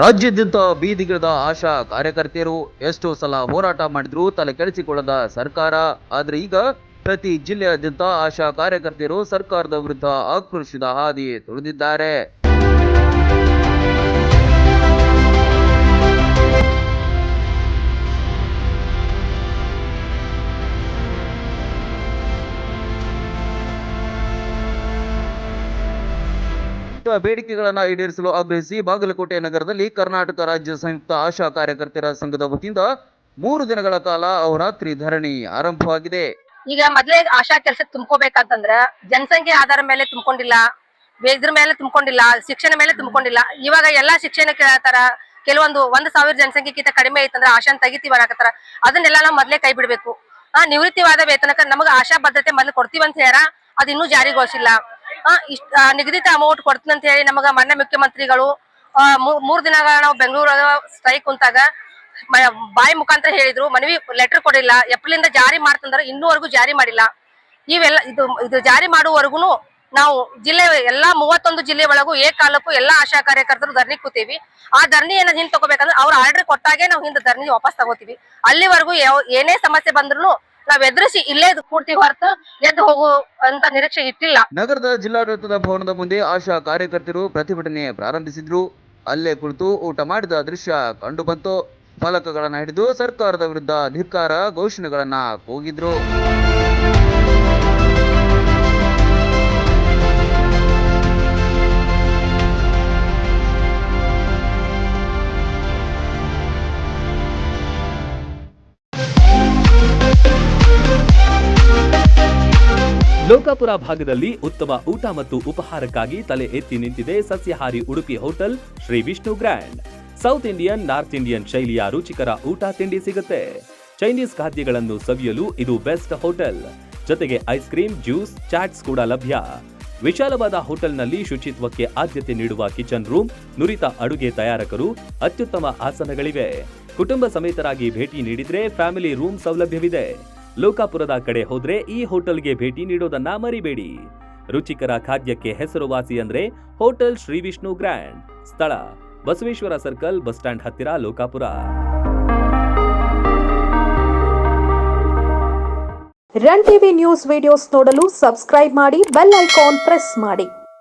ರಾಜ್ಯಾದ್ಯಂತ ಬೀದಿಗಿಳಿದ ಆಶಾ ಕಾರ್ಯಕರ್ತೆಯರು ಎಷ್ಟೋ ಸಲ ಹೋರಾಟ ಮಾಡಿದ್ರು, ತಲೆ ಕೆಡಿಸಿಕೊಳ್ಳದ ಸರ್ಕಾರ. ಆದ್ರೆ ಈಗ ಪ್ರತಿ ಜಿಲ್ಲೆಯಾದ್ಯಂತ ಆಶಾ ಕಾರ್ಯಕರ್ತೆಯರು ಸರ್ಕಾರದ ವಿರುದ್ಧ ಆಕ್ರೋಶದ ಹಾದಿ ತುಳಿದಿದ್ದಾರೆ. ಬೇಡಿಕೆಗಳನ್ನ ಈಡೇರಿಸಲು ಆಗ್ರಹಿಸಿ ಬಾಗಲಕೋಟೆ ನಗರದಲ್ಲಿ ಕರ್ನಾಟಕ ರಾಜ್ಯ ಸಂಯುಕ್ತ ಆಶಾ ಕಾರ್ಯಕರ್ತರ ಸಂಘದ ವತಿಯಿಂದ ಮೂರು ದಿನಗಳ ಕಾಲ ಅಹೋರಾತ್ರಿ ಧರಣಿ ಆರಂಭವಾಗಿದೆ. ಈಗ ಮೊದಲೇ ಆಶಾ ಕೆಲಸ ತುಂಬ್ಕೋಬೇಕಂತಂದ್ರ ಜನಸಂಖ್ಯೆ ಆಧಾರ ಮೇಲೆ ತುಂಬಿಕೊಂಡಿಲ್ಲ ಇದ್ರ ಮೇಲೆ ತುಂಬಿಕೊಂಡಿಲ್ಲ, ಶಿಕ್ಷಣ ಮೇಲೆ ತುಂಬಿಕೊಂಡಿಲ್ಲ. ಇವಾಗ ಎಲ್ಲಾ ಶಿಕ್ಷಣ ಕೇಳತ್ತಾರ, ಕೆಲವೊಂದು ಒಂದ್ ಸಾವಿರ ಜನಸಂಖ್ಯೆಗಿಂತ ಕಡಿಮೆ ಐತಂದ್ರ ಆಶಾನ್ ತೆಗಿತೀವಿ ಅನ್ನಕತ್ತಾರ. ಅದನ್ನೆಲ್ಲ ನಾವು ಮೊದ್ಲೇ ಕೈ ಬಿಡ್ಬೇಕು. ಆ ನಿವೃತ್ತಿವಾದ ವೇತನಕ್ಕ ನಮಗ ಆಶಾ ಭದ್ರತೆ ಮೊದ್ಲು ಕೊಡ್ತೀವಿ ಅಂತ ಹೇಳ ಅದ್ ಇನ್ನೂ ಜಾರಿಗೊಳಿಸಿಲ್ಲ. ಇಷ್ಟ ನಿಗದಿತ ಅಮೌಂಟ್ ಕೊಡ್ತೀನಿ ಅಂತ ಹೇಳಿ ನಮಗ ಮೊನ್ನೆ ಮುಖ್ಯಮಂತ್ರಿಗಳು ಮೂರು ದಿನಗಳ ನಾವು ಬೆಂಗಳೂರು ಸ್ಟ್ರೈಕ್ ಕುಂತಾಗ ಬಾಯಿ ಮುಖಾಂತರ ಹೇಳಿದ್ರು, ಮನವಿ ಲೆಟರ್ ಕೊಡಿಲ್ಲ ಏಪ್ರಿಲಿಂದ ಜಾರಿ ಮಾಡ್ತಂದ್ರ ಇನ್ನೂವರೆಗೂ ಜಾರಿ ಮಾಡಿಲ್ಲ. ಇವೆಲ್ಲ, ಇದು ಇದು ಜಾರಿ ಮಾಡುವವರೆಗೂ ನಾವು ಜಿಲ್ಲೆ, ಎಲ್ಲಾ ಮೂವತ್ತೊಂದು ಜಿಲ್ಲೆ ಒಳಗೂ ಏಕಾಲಕ್ಕೂ ಎಲ್ಲಾ ಆಶಾ ಕಾರ್ಯಕರ್ತರು ಧರಣಿ ಕೂತೀವಿ. ಆ ಧರಣಿ ಏನಾದ್ರು ಹಿಂದ್ ತಗೋಬೇಕಂದ್ರೆ ಅವ್ರ ಆರ್ಡರ್ ಕೊಟ್ಟಾಗೆ ನಾವು ಹಿಂದೆ ಧರಣಿ ವಾಪಸ್ ತಗೋತೀವಿ. ಅಲ್ಲಿವರೆಗೂ ಏನೇ ಸಮಸ್ಯೆ ಬಂದ್ರು ನಾವ್ ಎದುರಿಸಿ ಇಲ್ಲೇ ಇದು ಹೊರತು ಎದ್ದು ಹೋಗು ಅಂತ ನಿರೀಕ್ಷೆ ಇಟ್ಟಿಲ್ಲ. ನಗರದ ಜಿಲ್ಲಾಡಳಿತದ ಭವನದ ಮುಂದೆ ಆಶಾ ಕಾರ್ಯಕರ್ತರು ಪ್ರತಿಭಟನೆ ಪ್ರಾರಂಭಿಸಿದ್ರು. ಅಲ್ಲೇ ಕುಳಿತು ಊಟ ಮಾಡಿದ ದೃಶ್ಯ ಕಂಡು ಬಂತು. ಫಲಕಗಳನ್ನ ಹಿಡಿದು ಸರ್ಕಾರದ ವಿರುದ್ಧ ಧಿಕ್ಕಾರ ಘೋಷಣೆಗಳನ್ನ ಕೂಗಿದ್ರು. ಲೋಕಾಪುರ ಭಾಗದಲ್ಲಿ ಉತ್ತಮ ಊಟ ಮತ್ತು ಉಪಹಾರಕ್ಕಾಗಿ ತಲೆ ಎತ್ತಿ ನಿಂತಿದೆ ಸಸ್ಯಹಾರಿ Udupi hotel Shri Vishnu grand. South Indian, north Indian ಶೈಲಿಯ ರುಚಿಕರ ಊಟ ತಿಂಡಿ ಸಿಗುತ್ತೆ. ಚೈನೀಸ್ ಖಾದ್ಯಗಳನ್ನು ಸವಿಯಲು ಇದು ಬೆಸ್ಟ್ ಹೋಟೆಲ್. ಜೊತೆಗೆ ಐಸ್ ಕ್ರೀಮ್, ಜ್ಯೂಸ್, ಚಾಟ್ಸ್ ಕೂಡ ಲಭ್ಯ. ವಿಶಾಲವಾದ ಹೋಟೆಲ್ನಲ್ಲಿ ಶುಚಿತ್ವಕ್ಕೆ ಆದ್ಯತೆ ನೀಡುವ ಕಿಚನ್ ರೂಮ್, ನುರಿತ ಅಡುಗೆ ತಯಾರಕರು ಅತ್ಯುತ್ತಮ ಆಸನಗಳಿವೆ. ಕುಟುಂಬ ಸಮೇತರಾಗಿ ಭೇಟಿ ನೀಡಿದ್ರೆ ಫ್ಯಾಮಿಲಿ ರೂಮ್ ಸೌಲಭ್ಯವಿದೆ. ಲೋಕಾಪುರದ ಕಡೆ ಹೋದ್ರೆ ಈ ಹೋಟೆಲ್ಗೆ ಭೇಟಿ ನೀಡೋದನ್ನ ಮರಿಬೇಡಿ. ರುಚಿಕರ ಖಾದ್ಯಕ್ಕೆ ಹೆಸರುವಾಸಿ ಅಂದ್ರೆ ಹೋಟೆಲ್ ಶ್ರೀ ವಿಷ್ಣು ಗ್ರ್ಯಾಂಡ್. ಸ್ಥಳ, ಬಸವೇಶ್ವರ ಸರ್ಕಲ್ ಬಸ್ ಸ್ಟ್ಯಾಂಡ್ ಹತ್ತಿರ Lokapur. Run TV news videos ನೋಡಲು ಸಬ್ಸ್ಕ್ರೈಬ್ ಮಾಡಿ, ಬೆಲ್ ಐಕಾನ್ ಪ್ರೆಸ್ ಮಾಡಿ.